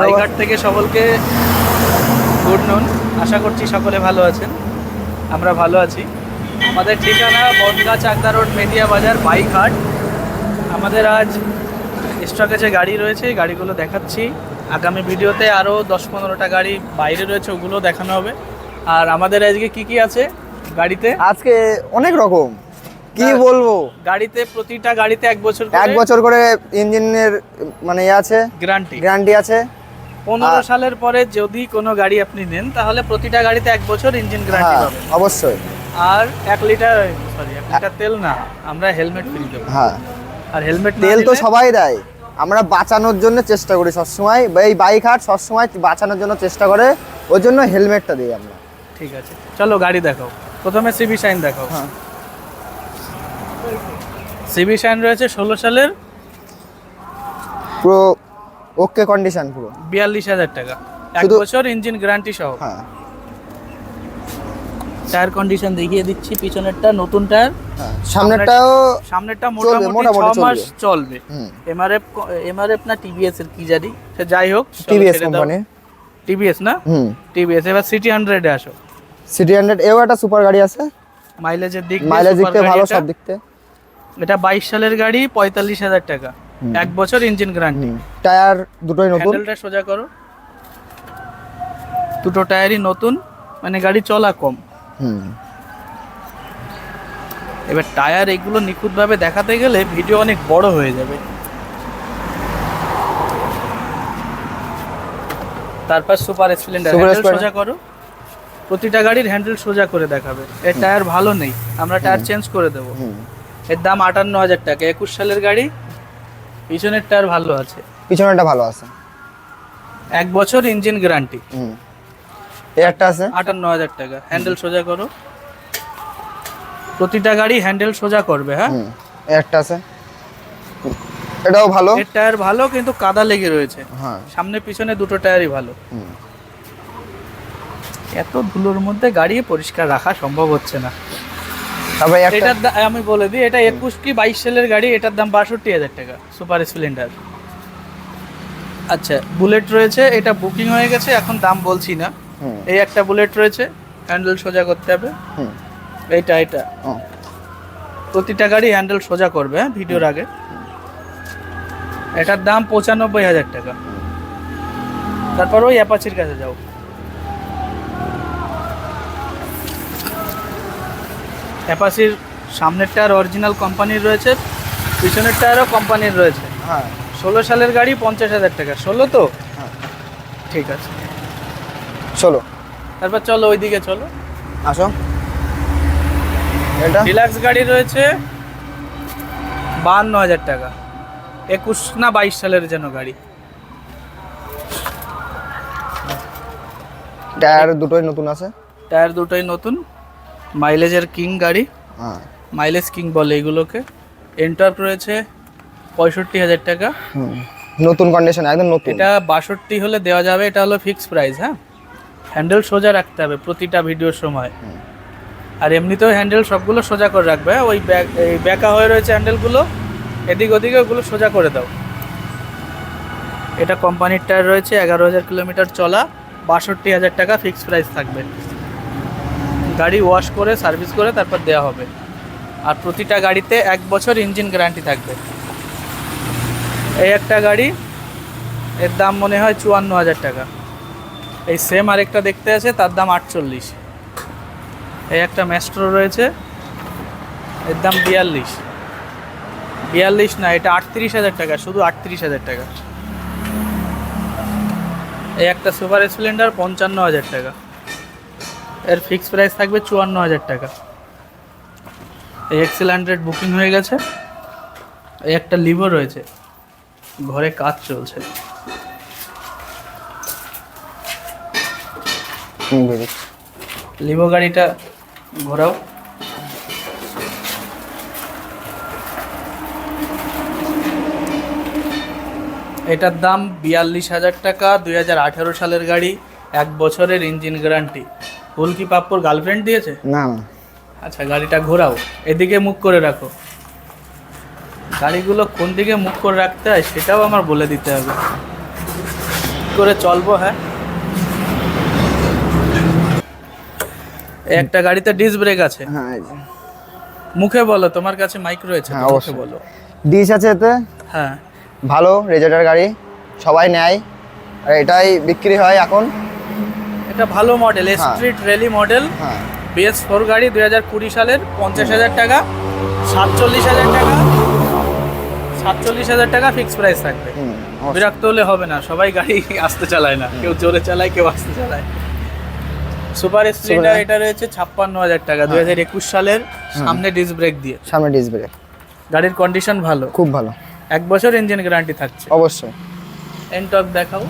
বাইঘাট থেকে সকলকে গুড নুন। আশা করছি সকলে ভালো আছেন। আমরা ভালো আছি। আমাদের ঠিকানা বনগাঁ চাকদা রোড মেদিয়া বাজার বাইঘাট। আমাদের আজ স্টকেজে গাড়ি রয়েছে গাড়িগুলো দেখাচ্ছি। আগামী ভিডিওতে আরও দশ পনেরোটা গাড়ি বাইরে রয়েছে ওগুলো দেখানো হবে। আর আমাদের আজকে কি কি আছে গাড়িতে? আজকে অনেক রকম। কি। বলব? গাড়িতে প্রতিটা গাড়িতে এক বছর এক বছর করে ইঞ্জিনের মানে ইয়ে আছে। গ্যারান্টি গ্যারান্টি আছে। পনেরো সালের পরে যদি কোনো গাড়ি আপনি নেন তাহলে প্রতিটা গাড়িতে এক বছর ইঞ্জিন গ্যারান্টি হ্যাঁ পাবেন। অবশ্যই। আর এক লিটার সরি এক লিটার তেল না আমরা হেলমেট ফ্রি দেবো। হ্যাঁ। আর হেলমেট তেল তো সবাই দেয়। আমরা বাঁচানোর জন্য চেষ্টা করি সবসময় এই বাইক হাট সবসময় বাঁচানোর জন্য চেষ্টা করে ওই জন্য হেলমেটটা দিই আমরা। ঠিক আছে। চলো গাড়ি দেখাও। প্রথমে সিবি শাইন দেখাও। হ্যাঁ। সিবি শাইন রয়েছে ষোলো সালের। পুরো ওকে কন্ডিশন পুরো। বিয়াল্লিশ হাজার টাকা। এক বছর ইঞ্জিন গ্যারান্টি সহ। হ্যাঁ। টায়ার কন্ডিশন দেখিয়ে দিচ্ছি পিছনেরটা নতুন টায়ার হ্যাঁ সামনেরটাও সামনেরটা মোটামুটি ছ মোটামুটি মাস চলবে। এমআরএফ এমআরএফ না টিভিএস এর কি জানি? সে যাই হোক টিভিএস কোম্পানি টিভিএস না? হুম। টিভিএস এবার সিটি হান্ড্রেডে আসো। সিটি হান্ড্রেড এও একটা সুপার গাড়ি আছে। মাইলেজের দিক মাইলেজ দিকতে ভালো। সব দিকতে এটা বাইশ সালের গাড়ি পঁয়তাল্লিশ হাজার টাকা। এক বছর ইঞ্জিন গ্যারান্টি টায়ার দুটোই নতুন। হ্যান্ডেলটা সোজা করো। দুটো টায়ারই নতুন মানে গাড়ি চলা কম। হুম। এবার টায়ার এগুলো নিখুঁতভাবে দেখাতে গেলে ভিডিও অনেক বড় হয়ে যাবে। তারপর সুপার স্প্লেন্ডার হ্যান্ডেল সোজা করো। প্রতিটা গাড়ির হ্যান্ডেল সোজা করে দেখাবে। এর টায়ার ভালো নেই। আমরা টায়ার চেঞ্জ করে দেবো। এর দাম আটান্ন হাজার টাকা। একুশ সালের গাড়ি পিছনের টায়ার ভালো আছে। পিছনেটা ভালো আছে। এক বছর ইঞ্জিন গ্যারান্টি হুম। একটা আছে? আটান্ন হাজার টাকা। হ্যান্ডেল সোজা করো। প্রতিটা গাড়ি হ্যান্ডেল সোজা করবে হ্যাঁ? একটা আছে। এটাও ভালো। এর টায়ার ভালো কিন্তু কাদা লেগে রয়েছে। হ্যাঁ। সামনে পিছনে দুটো টায়ারই ভালো। হুম। এত ধুলোর মধ্যে গাড়ি পরিষ্কার রাখা সম্ভব হচ্ছে না। তারপরে একটা এটার আমি বলে দিই এটা একুশ কি বাইশ সালের গাড়ি এটার দাম বাষট্টি হাজার টাকা সুপার স্প্লেন্ডার আচ্ছা বুলেট রয়েছে এটা বুকিং হয়ে গেছে এখন দাম বলছি না। এই একটা বুলেট রয়েছে হ্যান্ডেল সোজা করতে হবে। হুম। এইটা এটা প্রতিটা গাড়ি হ্যান্ডেল সোজা করবে হ্যাঁ ভিডিওর আগে। এটার দাম পঁচানব্বই হাজার টাকা। তারপর ওই অ্যাপাচির কাছে যাও। অ্যাপাচির সামনের টায়ার অরিজিনাল কোম্পানির রয়েছে পিছনের টায়ারও কোম্পানির রয়েছে। হ্যাঁ। ষোলো সালের গাড়ি পঞ্চাশ হাজার টাকা। ষোলো তো? হ্যাঁ। ঠিক আছে। চলো। তারপর চলো ওইদিকে চলো। আসো। এটা? ডিলাক্স গাড়ি রয়েছে বাহান্ন হাজার টাকা। একুশ না বাইশ সালের যেন গাড়ি। টায়ার দুটোই নতুন আছে? টায়ার দুটোই নতুন। মাইলেজের কিং গাড়ি হ্যাঁ। মাইলেজ কিং বলে এগুলোকে। এন্টার রয়েছে পঁয়ষট্টি হাজার টাকা। নতুন কন্ডিশন একদম নতুন। এটা বাষট্টি হলে দেওয়া যাবে এটা হলো ফিক্স প্রাইস হ্যাঁ? হ্যান্ডেল সোজা রাখতে হবে প্রতিটা ভিডিওর সময়। আর এমনিতেও হ্যান্ডেল সবগুলো সোজা করে রাখবে হ্যাঁ? ওই ব্যাক এই ব্যাকা হয়ে রয়েছে হ্যান্ডেলগুলো এদিক ওদিকে ওগুলো সোজা করে দাও। এটা কোম্পানির টায়ার রয়েছে এগারো হাজার কিলোমিটার চলা বাষট্টি হাজার টাকা ফিক্স প্রাইস থাকবে। গাড়ি ওয়াশ করে সার্ভিস করে তারপর দেওয়া হবে। আর প্রতিটা গাড়িতে এক বছর ইঞ্জিন গ্যারান্টি থাকবে। এই একটা গাড়ি, এর দাম মনে হয় চুয়ান্ন হাজার টাকা। এই সেম আরেকটা দেখতে আছে, তার দাম আটচল্লিশ। এই একটা ম্যাস্ট্রো রয়েছে, এর দাম বিয়াল্লিশ। বিয়াল্লিশ না, এটা আটত্রিশ হাজার টাকা, শুধু আটত্রিশ হাজার টাকা। এই একটা সুপার স্প্লেন্ডার পঞ্চান্ন হাজার টাকা। এর ফিক্স প্রাইস থাকবে চুয়ান্ন হাজার টাকা। এই এক্সেল হান্ড্রেড বুকিং হয়ে গেছে। এই একটা লিভো রয়েছে। ঘরে কাজ চলছে। লিভো গাড়িটা ঘোরাও। এটার দাম বিয়াল্লিশ হাজার টাকা দুই হাজার আঠেরো সালের গাড়ি এক বছরের ইঞ্জিন গ্যারান্টি ফুল কি পাপ্পর গার্লফ্রেন্ড দিয়েছে? না না। আচ্ছা গাড়িটা ঘোরাও। এদিকে মুখ করে রাখো। গাড়িগুলো কোন দিকে মুখ করে রাখতে হয় সেটাও আমার বলে দিতে হবে। করে চলবো হ্যাঁ? একটা গাড়িতে ডিস্ক ব্রেক আছে। হ্যাঁ মুখে বলো তোমার কাছে মাইক রয়েছে হ্যাঁ, অবশ্যই। বলো। ডিশ আছে এতে? হ্যাঁ। ভালো রেজাল্টের গাড়ি সবাই নেয়। আর এটাই বিক্রি হয় এখন। এটা ভালো মডেল হ্যাঁ। স্ট্রিট র্যালি মডেল হ্যাঁ। বিএস ফোর গাড়ি দুই হাজার কুড়ি সালের পঞ্চাশ হাজার টাকা সাতচল্লিশ হাজার টাকা সাতচল্লিশ হাজার টাকা ফিক্স প্রাইস থাকবে। বিরক্ত হলে হবে না সবাই গাড়ি আসতে চালায় না কেউ জোরে চালায় কেউ আসতে চালায়। সুপার স্প্লেন্ডার এটা রয়েছে ছাপ্পান্ন হাজার টাকা দুই হাজার একুশ সালের সামনে ডিস্ক ব্রেক দিয়ে। সামনে ডিশ ব্রেক গাড়ির কন্ডিশন ভালো। খুব ভালো। এক বছর ইঞ্জিন গ্যারান্টি থাকছে। অবশ্যই। এনটক দেখাও।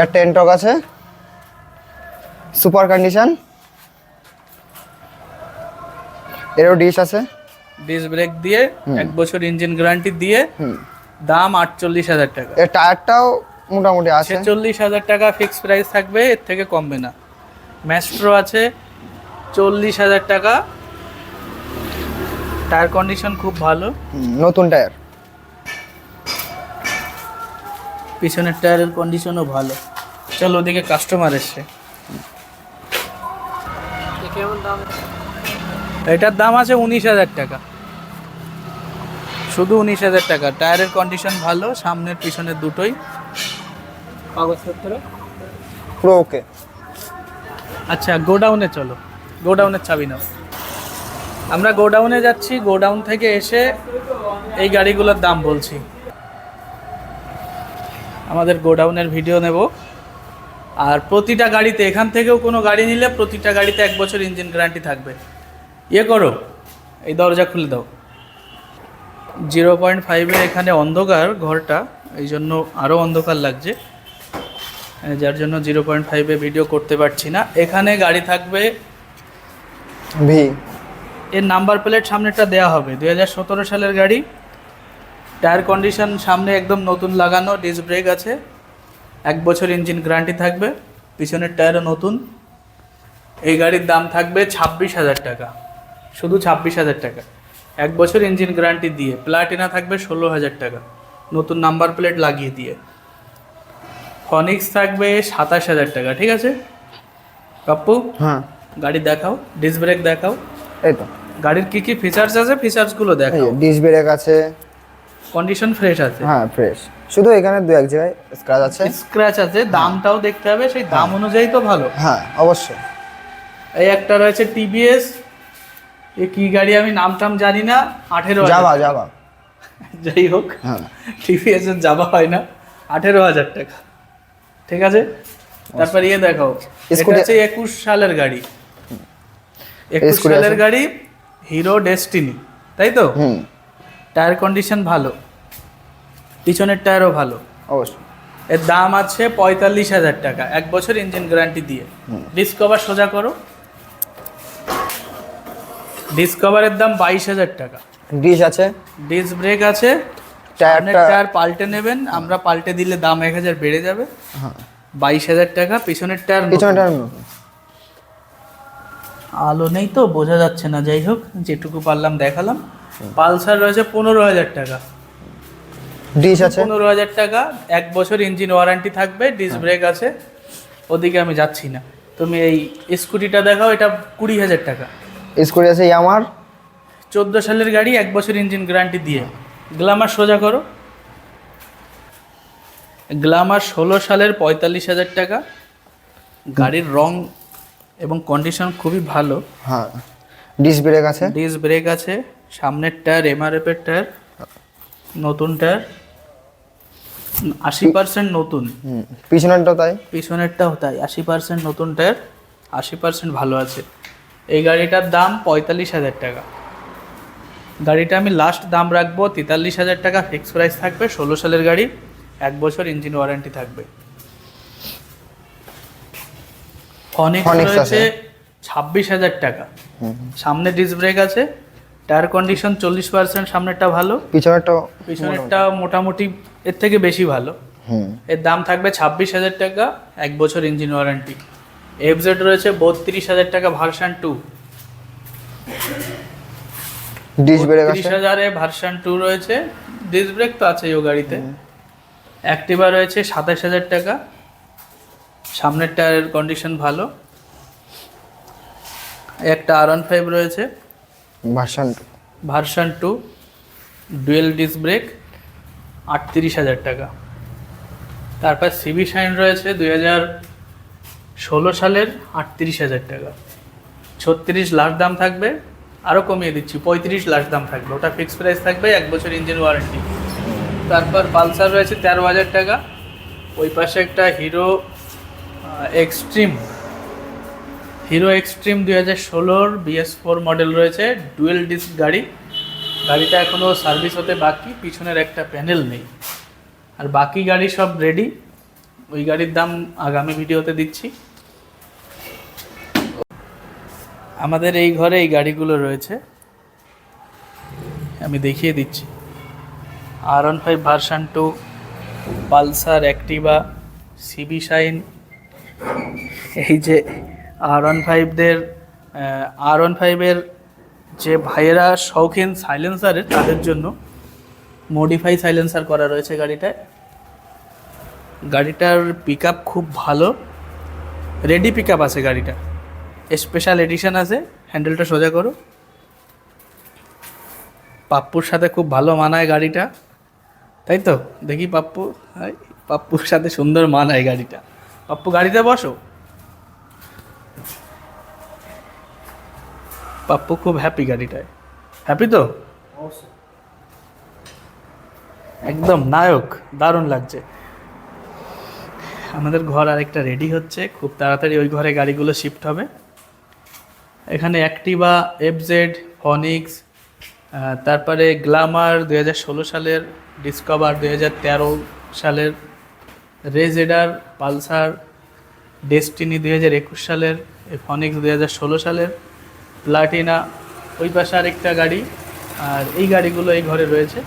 এর টেনটক আছে। Super condition. এরও ডিশ আছে। ডিস্ক ব্রেক দিয়ে এক বছর ইঞ্জিন গ্যারান্টি দিয়ে দাম আটচল্লিশ হাজার টাকা। এর টায়ারটাও মোটামুটি আছে। ছেচল্লিশ হাজার টাকা ফিক্স প্রাইস থাকবে এর থেকে কমবে না। ম্যাস্ট্রো আছে চল্লিশ হাজার টাকা। টায়ার কন্ডিশন খুব ভালো। নতুন টায়ার পিছনের টায়ারের কন্ডিশনও ভালো। চলো ওদিকে কাস্টমার এসছে। এটার দাম আছে উনিশ হাজার টাকা। শুধু উনিশ হাজার টাকা। টায়ারের কন্ডিশন ভালো সামনের পিছনের দুটোই। কাগজপত্র? পুরো ওকে আচ্ছা গোডাউনে চলো। গোডাউনের চাবি নাও। আমরা গোডাউনে যাচ্ছি গোডাউন থেকে এসে এই গাড়িগুলোর দাম বলছি। আমাদের গোডাউনের ভিডিও নেব। আর প্রতিটা গাড়িতে এখান থেকেও কোনো গাড়ি নিলে প্রতিটা গাড়িতে এক বছর ইঞ্জিন গ্যারান্টি থাকবে। ইয়ে করো এই দরজা খুলে দাও। জিরো পয়েন্ট ফাইভের এখানে অন্ধকার ঘরটা এই জন্য আরও অন্ধকার লাগছে। যার জন্য জিরো পয়েন্ট ফাইভে ভিডিও করতে পারছি না। এখানে গাড়ি থাকবে। ভি। এর নাম্বার প্লেট সামনেটা দেওয়া হবে। দুই হাজার সতেরো সালের গাড়ি। টায়ার কন্ডিশন সামনে একদম নতুন লাগানো ডিস্ক ব্রেক আছে। এক বছর ইঞ্জিন গ্যারান্টি থাকবে। পিছনের টায়ারও নতুন। এই গাড়ির দাম থাকবে ছাব্বিশ হাজার টাকা। শুধু ছাব্বিশ হাজার টাকা। এক বছর ইঞ্জিন গ্যারান্টি দিয়ে প্লাটিনা থাকবে ষোলো হাজার টাকা। নতুন নাম্বার প্লেট লাগিয়ে দিয়ে। ফনিক্স থাকবে সাতাশ হাজার টাকা ঠিক আছে? পাপ্পু হ্যাঁ। গাড়ি দেখাও ডিস্ক ব্রেক দেখাও। এই তো। গাড়ির কি কি ফিচার্স আছে? ফিচার্সগুলো দেখাও। ডিশ ব্রেক আছে। কন্ডিশন ফ্রেশ আছে। হ্যাঁ ফ্রেশ শুধু এখানে দু এক জায়গায় স্ক্র্যাচ আছে। স্ক্র্যাচ আছে দামটাও দেখতে হবে সেই দাম অনুযায়ী তো ভালো। হ্যাঁ অবশ্যই। এই একটা রয়েছে টিভিএস এ কি গাড়ি আমি নাম টাম জানি না আঠেরো যাবা যাবা। যাই হোক হ্যাঁ। টিভিএস এর যাবা হয় না আঠেরো হাজার টাকা। ঠিক আছে? তারপর ইয়ে দেখাও এটা হচ্ছে একুশ সালের গাড়ি। একুশ সালের গাড়ি হিরো ডেস্টিনি তাই তো? হুম। টায়ার কন্ডিশন ভালো পিছনের টায়ারও ভালো। অবশ্যই। এর দাম আছে পঁয়তাল্লিশ হাজার টাকা এক বছর ইঞ্জিন গ্যারান্টি দিয়ে। ডিসকভার সোজা করো ডিসকভারের দাম বাইশ হাজার টাকা। ডিশ আছে? ডিস্ক ব্রেক আছে। টায়ার পাল্টে নেবেন। আমরা পাল্টে দিলে দাম এক হাজার বেড়ে যাবে। হ্যাঁ বাইশ হাজার টাকা পিছনের টায়ার নতুন। পিছনেটা আলো নেই তো বোঝা যাচ্ছে না। যাই হোক যেটুকু পারলাম দেখালাম। পালসার রয়েছে পনেরো হাজার টাকা। ডিশ আছে? পনেরো হাজার টাকা। এক বছর ইঞ্জিন ওয়ারেন্টি থাকবে ডিস্ক ব্রেক আছে। ওদিকে আমি যাচ্ছি না। তুমি এই স্কুটিটা দেখাও এটা কুড়ি হাজার টাকা। স্কুটি আছে ইয়ামার চোদ্দ সালের গাড়ি এক বছর ইঞ্জিন গ্যারান্টি দিয়ে। গ্লামার সোজা করো। গ্লামার ষোলো সালের পঁয়তাল্লিশ হাজার টাকা। গাড়ির রং এবং কন্ডিশন খুবই ভালো। হ্যাঁ। ডিশ ব্রেক আছে? ডিস্ক ব্রেক আছে। সামনের টায়ার এমআরএফ এর টায়ার নতুন টায়ার আশি পার্সেন্ট নতুন। হুম। পিছনেরটাও তাই? পিছনেরটাও তাই। আশি পার্সেন্ট নতুন টায়ার আশি পার্সেন্ট ভালো আছে। এই গাড়িটার দাম পঁয়তাল্লিশ হাজার টাকা। গাড়িটা আমি লাস্ট দাম রাখব তেতাল্লিশ হাজার টাকা ফিক্স প্রাইস থাকবে ষোলো সালের গাড়ি এক বছর ইঞ্জিন ওয়ারেন্টি থাকবে। ফনিক্স আছে। ছাব্বিশ হাজার টাকা। সামনে ডিস্ক ব্রেক আছে টায়ার কন্ডিশন চল্লিশ পার্সেন্ট সামনেরটা ভালো। পিছনেরটাও পিছনেরটা মোটামুটি এর থেকে বেশি ভালো। হুম। এর দাম থাকবে ছাব্বিশ হাজার টাকা এক বছর ইঞ্জিন ওয়ারেন্টি এফজেড রয়েছে বত্রিশ হাজার টাকা ভার্সান টু ডিশ ব্রেক তিরিশ আছে হাজারে ভার্সান টু রয়েছে। ডিস্ক ব্রেক তো আছে ও গাড়িতে। অ্যাক্টিভা রয়েছে সাতাশ হাজার টাকা। সামনের টায়ারের কন্ডিশন ভালো। একটা আর ফাইভ রয়েছে। Version version two dual disc brake আটত্রিশ হাজার টাকা। তারপর সিবি শাইন রয়েছে দুই হাজার ষোলো সালের আটত্রিশ হাজার টাকা। ছত্রিশ লাখ দাম থাকবে আরও কমিয়ে দিচ্ছি, পঁয়ত্রিশ লাখ দাম থাকবে। ওটা ফিক্সড প্রাইস থাকবে, এক বছর ইঞ্জিন ওয়ারেন্টি তারপর পালসার রয়েছে তেরো হাজার টাকা। ওই পাশে একটা হিরো এক্সট্রিম হিরো এক্সট্রিম দুই হাজার ষোলোর বিএস ফোর মডেল রয়েছে ডুয়েল ডিস্ক গাড়ি। গাড়িটা এখনও সার্ভিস হতে বাকি, পিছনের একটা প্যানেল নেই। আর বাকি গাড়ি সব রেডি ওই গাড়ির দাম আগামী ভিডিওতে দিচ্ছি। আমাদের এই ঘরে এই গাড়িগুলো রয়েছে। আমি দেখিয়ে দিচ্ছি। R one five version two Pulsar, Activa CB Shine. এই যে আর ওয়ান ফাইভদের আর ওয়ান ফাইভের যে ভাইয়েরা শৌখিন সাইলেন্সারের তাদের জন্য মডিফাই সাইলেন্সার করা রয়েছে গাড়িটায়। গাড়িটার পিক খুব ভালো। রেডি পিক আছে গাড়িটা স্পেশাল এডিশন আছে। হ্যান্ডেলটা সোজা করো। পাপ্পুর সাথে খুব ভালো মানায় গাড়িটা। তাই তো? দেখি পাপ্পু। পাপ্পুর সাথে সুন্দর মানায় গাড়িটা। পাপ্পু, গাড়িতে বসো। পাপ্পু খুব হ্যাপি গাড়িটায়। হ্যাপি তো? একদম নায়ক, দারুণ লাগছে। আমাদের ঘর আরেকটা রেডি হচ্ছে। খুব তাড়াতাড়ি ওই ঘরে গাড়িগুলো শিফট হবে। এখানে অ্যাক্টিভা এফজেড ফনিক্স তারপরে গ্লামার দু হাজার ষোলো সালের ডিসকভার দু হাজার তেরো সালের রেজেডার পালসার ডেস্টিনি দু হাজার একুশ সালের ফনিক্স দু হাজার ষোলো সালের প্লাটিনা ওই পাশে আরেকটা গাড়ি, আর এই গাড়িগুলো এই ঘরে রয়েছে।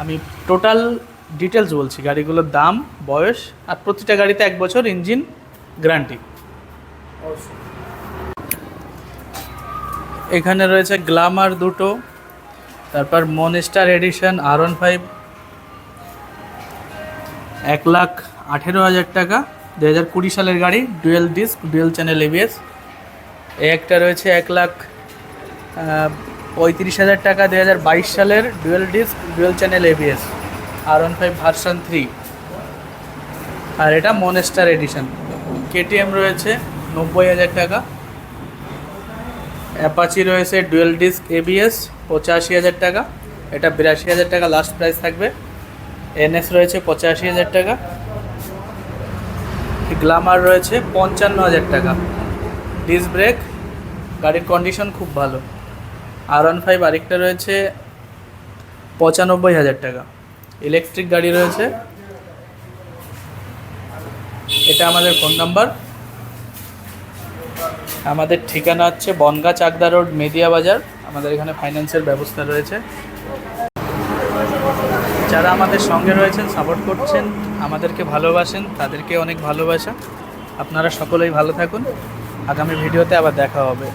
আমি টোটাল ডিটেলস বলছি, গাড়িগুলোর দাম, বয়স আর প্রতিটা গাড়িতে এক বছর ইঞ্জিন গ্যারান্টি এখানে রয়েছে গ্লামার দুটো, তারপর Monster edition R one five, এক লাখ আঠেরো হাজার টাকা দু হাজার কুড়ি সালের গাড়ি, dual disc, dual channel ABS এই একটা রয়েছে এক লাখ পঁয়ত্রিশ হাজার টাকা দু হাজার বাইশ সালের dual disc, dual channel ABS আর ওয়ান ফাইভ ভার্সন থ্রি। আর এটা মনেস্টার এডিশন। কেটিএম রয়েছে নব্বই হাজার টাকা অ্যাপাচি রয়েছে ডুয়েল ডিস্ক এবিএস পঁচাশি হাজার টাকা। এটা বিরাশি হাজার টাকা লাস্ট প্রাইস থাকবে। এনএস রয়েছে পঁচাশি হাজার টাকা। গ্লামার রয়েছে পঞ্চান্ন হাজার টাকা। ডিস্ক ব্রেক, গাড়ির কন্ডিশন খুব ভালো। আর ওয়ান ফাইভ আরেকটা রয়েছে পঁচানব্বই হাজার টাকা। ইলেকট্রিক গাড়ি রয়েছে। এটা আমাদের ফোন নাম্বার আমাদের ঠিকানা হচ্ছে বনগা চাকদা রোড, মেদিয়া বাজার। আমাদের এখানে ফাইন্যান্সের ব্যবস্থা রয়েছে। যারা আমাদের সঙ্গে রয়েছেন সাপোর্ট করছেন, আমাদেরকে ভালোবাসেন, তাদেরকে অনেক ভালোবাসা। আপনারা সকলেই ভালো থাকুন। আগামী ভিডিওতে আবার দেখা হবে।